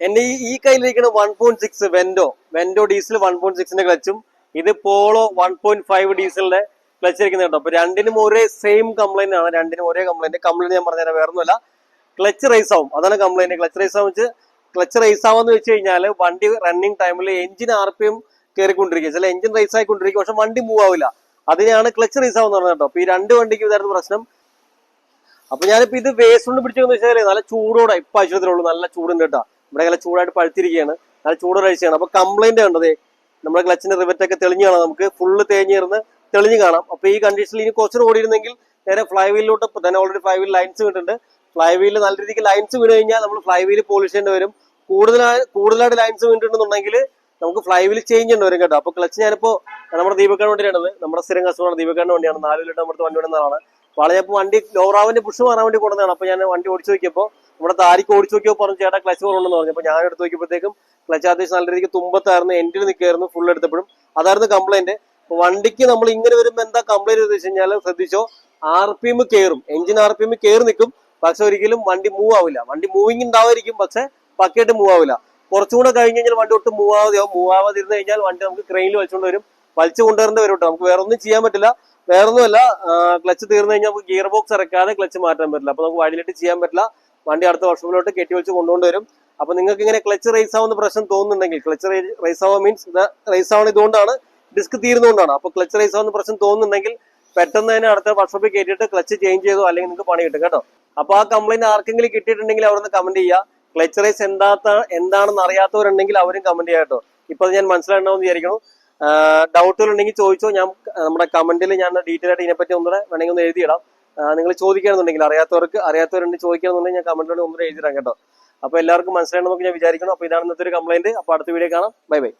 എന്റെ ഈ ഈ കയ്യിലിരിക്കുന്ന one point six Vento Vento diesel one point സിക്സിന്റെ ക്ലച്ചും ഇത് പോളോ വൺ പോയിന്റ് ഫൈവ് ഡീസലിന്റെ ക്ലച്ച് ഇരിക്കുന്നത് കേട്ടോ. അപ്പൊ രണ്ടിനും ഒരേ സെയിം കംപ്ലൈന്റ് ആണ്. രണ്ടിനും ഒരേ കംപ്ലൈന്റ് കംപ്ലൈന്റ് ഞാൻ പറഞ്ഞുതരാം വേറെ ഒന്നുമല്ല ക്ലച്ച് റേസ് ആവും. അതാണ് കംപ്ലൈന്റ് ക്ലച്ച് റേസ് ആവും ക്ലച്ച് റേസ് ആവാന്ന് വെച്ച് കഴിഞ്ഞാൽ വണ്ടി റണ്ണിങ് ടൈമിൽ എഞ്ചിൻ ആർ പി എം കയറിക്കൊണ്ടിരിക്കുക ചില എഞ്ചിൻ റേസ് ആയിക്കൊണ്ടിരിക്കും. പക്ഷെ വണ്ടി മൂവ് ആവില്ല. അതിനാണ് ക്ലച്ച് റേസ് ആവുന്ന പറഞ്ഞത് കേട്ടോ. അപ്പൊ ഈ രണ്ട് വണ്ടിക്ക് ഇതായിരുന്നു പ്രശ്നം. അപ്പൊ ഞാനിപ്പോ ഇത് വേസ്റ്റ് കൊണ്ട് പിടിച്ചെന്ന് വെച്ചാൽ നല്ല ചൂടോടെ ഇപ്പൊ ആശുപത്രിയുള്ളൂ നല്ല ചൂടുണ്ട് കേട്ടോ. ഇവിടെ നല്ല ചൂടായിട്ട് പഴുത്തിരിക്കുകയാണ്. നല്ല ചൂട് കഴിച്ചാണ് അപ്പൊ കംപ്ലൈന്റ് കണ്ടതേ നമ്മുടെ ക്ലച്ചിന്റെ റിവറ്റൊക്കെ തെളിഞ്ഞ് കാണാം. നമുക്ക് ഫുള്ള് തേഞ്ഞിരുന്ന് തെളിഞ്ഞു കാണാം. അപ്പൊ ഈ കണ്ടീഷനിൽ ഇനി കുറച്ചു ഓടിയിരുന്നെങ്കിൽ നേരെ ഫ്ലൈ വീലിലോട്ട് തന്നെ ഓൾറെഡി ഫ്ലൈ വീൽ ലൈൻസ് വീണിട്ടുണ്ട് ഫ്ലൈ വീൽ നല്ല രീതിക്ക് ലൈൻസ് വീണ് കഴിഞ്ഞാൽ നമ്മൾ ഫ്ലൈ വീൽ പോളിഷ് ചെയ്യേണ്ടി വരും. കൂടുതലായി കൂടുതലായിട്ട് ലൈൻസ് വീണിട്ടുണ്ടെന്നുണ്ടെങ്കിൽ നമുക്ക് ഫ്ലൈ വീൽ ചേഞ്ച് ചെയ്യേണ്ടി വരും കേട്ടോ. അപ്പൊ ക്ലച്ച് ഞാനിപ്പോ നമ്മുടെ ദീപക്കാൻ വേണ്ടിയാണത് നമ്മുടെ സ്ഥിരം കസ്റ്റമറാണ് ദീപക്കാൻ വേണ്ടിയാണ്. നാല് ലിറ്റർ നമ്മുടെ വണ്ടി വേണ്ടുന്നതാണ് വളഞ്ഞപ്പോ വണ്ടി ലോറാവിന്റെ പുഷ് മാറാൻ വേണ്ടി കൊടുത്തതാണ് അപ്പൊ ഞാൻ വണ്ടി ഓടിച്ചു നോക്കിയപ്പോൾ നമ്മുടെ താരിക്ക് ഓടിച്ചു നോക്കിയപ്പോൾ പറഞ്ഞു ചേട്ടാ ക്ലച്ച് കുറവുണ്ടെന്ന് പറഞ്ഞു. അപ്പോൾ ഞാൻ എടുത്ത് നോക്കിയപ്പോഴത്തേക്കും ക്ലച്ച് അത്യാവശ്യം നല്ല രീതിക്ക് തുമ്പത്തായിരുന്നു എൻഡിൽ നിൽക്കായിരുന്നു ഫുൾ എടുത്തപ്പോഴും. അതായിരുന്നു കംപ്ലൈന്റ് വണ്ടിക്ക് നമ്മൾ ഇങ്ങനെ വരുമ്പോൾ എന്താ കംപ്ലൈന്റ് എന്ന് വെച്ച് കഴിഞ്ഞാൽ ശ്രദ്ധിച്ചോ ആർ പി എം കയറും. എഞ്ചിൻ ആർ പി എം കയറി നിൽക്കും. പക്ഷെ ഒരിക്കലും വണ്ടി മൂവ് ആവില്ല. വണ്ടി മൂവിങ് ഉണ്ടാവായിരിക്കും പക്ഷെ പക്കയായിട്ട് മൂവ് ആവില്ല. കുറച്ചുകൂടെ കഴിഞ്ഞ് കഴിഞ്ഞാൽ വണ്ടി ഒട്ടും മൂവ് ആവാതെയാവും മൂവ് ആവാതിരുന്ന് കഴിഞ്ഞാൽ വണ്ടി നമുക്ക് ക്രെയിനിൽ വെച്ചുകൊണ്ട് വരും. വലിച്ചു കൊണ്ടുവരേണ്ടി വരും കേട്ടോ. നമുക്ക് വേറെ ഒന്നും ചെയ്യാൻ പറ്റില്ല. വേറൊന്നുമല്ല ക്ലച്ച് തീർന്നു കഴിഞ്ഞാൽ നമുക്ക് ഗിയർ ബോക്സ് ഇറക്കാതെ ക്ലച്ച് മാറ്റാൻ പറ്റില്ല. അപ്പൊ നമുക്ക് വഴിയിലിട്ട് ചെയ്യാൻ പറ്റില്ല. വണ്ടി അടുത്ത വർഷത്തിലോട്ട് കെട്ടി വെച്ച് കൊണ്ടുകൊണ്ട് വരും. അപ്പൊ നിങ്ങൾക്ക് ഇങ്ങനെ ക്ലച്ച് റേസ് ആവുന്ന പ്രശ്നം തോന്നുന്നുണ്ടെങ്കിൽ ക്ലച്ച് റേസ് ആവുക മീൻസ് റേസ് ആവുന്ന ഇതുകൊണ്ടാണ് ഡിസ്ക് തീരുന്നതുകൊണ്ടാണ്. അപ്പൊ ക്ലച്ച് റേസ് ആവുന്ന പ്രശ്നം തോന്നുന്നുണ്ടെങ്കിൽ പെട്ടെന്ന് തന്നെ അടുത്ത വർക്ക്ഷോപ്പിൽ കയറ്റിയിട്ട് ക്ലച്ച് ചേഞ്ച് ചെയ്തോ അല്ലെങ്കിൽ നിങ്ങൾക്ക് പണി കിട്ടും കേട്ടോ. അപ്പൊ ആ കംപ്ലൈന്റ് ആർക്കെങ്കിലും കിട്ടിയിട്ടുണ്ടെങ്കിൽ അവരൊന്ന് കമന്റ് ചെയ്യുക. ക്ലച്ച് റേസ് എന്താത്ത എന്താണെന്ന് അറിയാത്തവരുണ്ടെങ്കിൽ അവരും കമന്റ് ചെയ്യാം കേട്ടോ. ഇപ്പൊ ഞാൻ മനസ്സിലാക്കണമെന്ന് വിചാരിക്കണം ഡൗട്ടുകൾ ഉണ്ടെങ്കിൽ ചോദിച്ചോ. ഞാൻ നമ്മുടെ കമന്റിൽ ഞാൻ ഡീറ്റെയിൽ ആയിട്ട് ഇതിനെപ്പറ്റി ഒന്നുകൂടെ വേണമെങ്കിൽ ഒന്ന് എഴുതിയിടാം. നിങ്ങൾ ചോദിക്കുകയാണെന്നുണ്ടെങ്കിൽ അറിയാത്തവർക്ക് അറിയാത്തവരുണ്ട് ചോദിക്കുകയാണെന്നുണ്ടെങ്കിൽ ഞാൻ കമന്റിലൂടെ ഒന്നും എഴുതിയിടാം കേട്ടോ. അപ്പൊ എല്ലാവർക്കും മനസ്സിലാണെന്നൊക്കെ ഞാൻ വിചാരിക്കണം അപ്പൊ ഇതാണ് ഇന്നത്തെ ഒരു കംപ്ലൈന്റ് അപ്പൊ അടുത്ത വീഡിയോ കാണാം. Bye bye